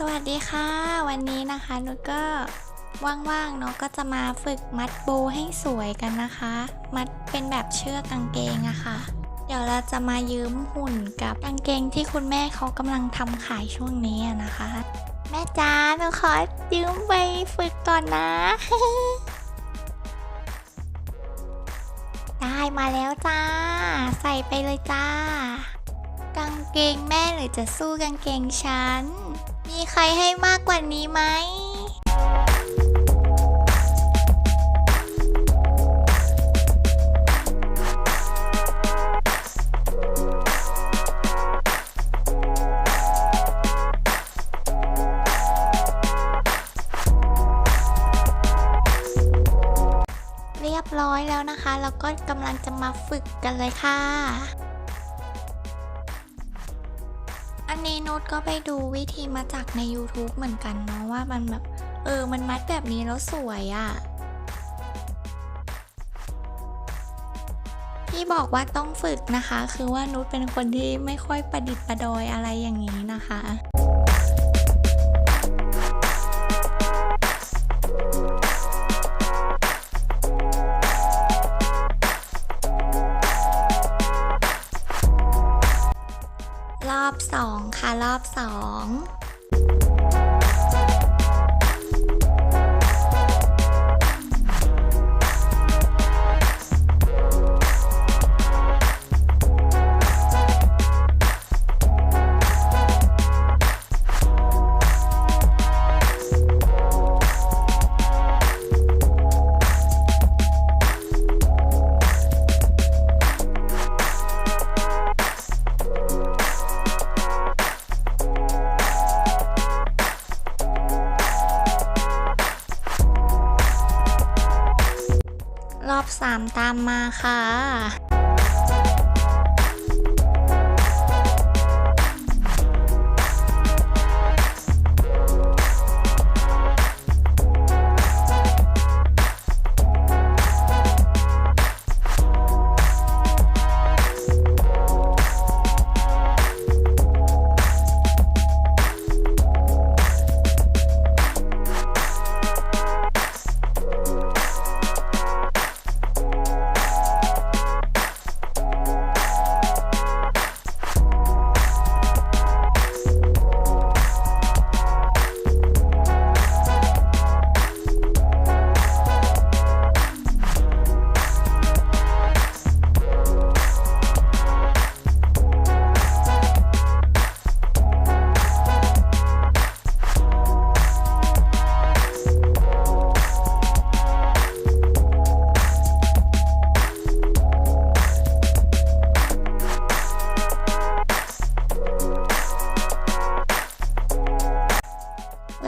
สวัสดีค่ะ วันนี้นะคะนุชก็ว่างๆเนาะก็จะมาฝึกมัดโบให้สวยกันนะคะ มัดเป็นแบบเชือกกางเกงอะค่ะ เดี๋ยวเราจะมายืมหุ่นกับกางเกงที่คุณแม่เขากำลังทำขายช่วงนี้นะคะ แม่จ้าหนูขอยืมไปฝึกก่อนนะ ได้มาแล้วจ้า ใส่ไปเลยจ้า กางเกงแม่หรือจะสู้กางเกงฉัน มีใครให้มากกว่านี้ไหมเรียบร้อยแล้วนะคะ แล้วก็กำลังจะมาฝึกกันเลยค่ะ นนี้นุชก็ไปดูวิธีมาจากใน YouTube เหมือนกันเนาะว่ามันแบบเออ มันมัดแบบนี้แล้วสวยอะ่ะ ที่บอกว่าต้องฝึกนะคะ คือว่านุชเป็นคนที่ไม่ค่อยประดิษฐ์ประดอยอะไรอย่างนี้นะคะ รอบสองค่ะรอบสอง รอบสามตามมาค่ะ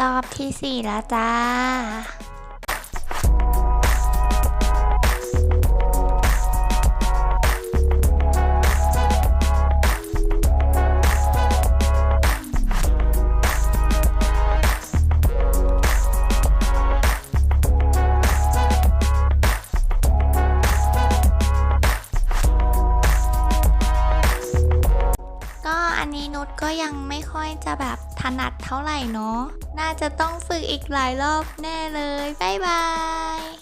รอบที่สี่แล้วจ้า ก็ยังไม่ค่อยจะแบบถนัดเท่าไหร่เนาะ น่าจะต้องฝึกอีกหลายรอบแน่เลย บ๊ายบาย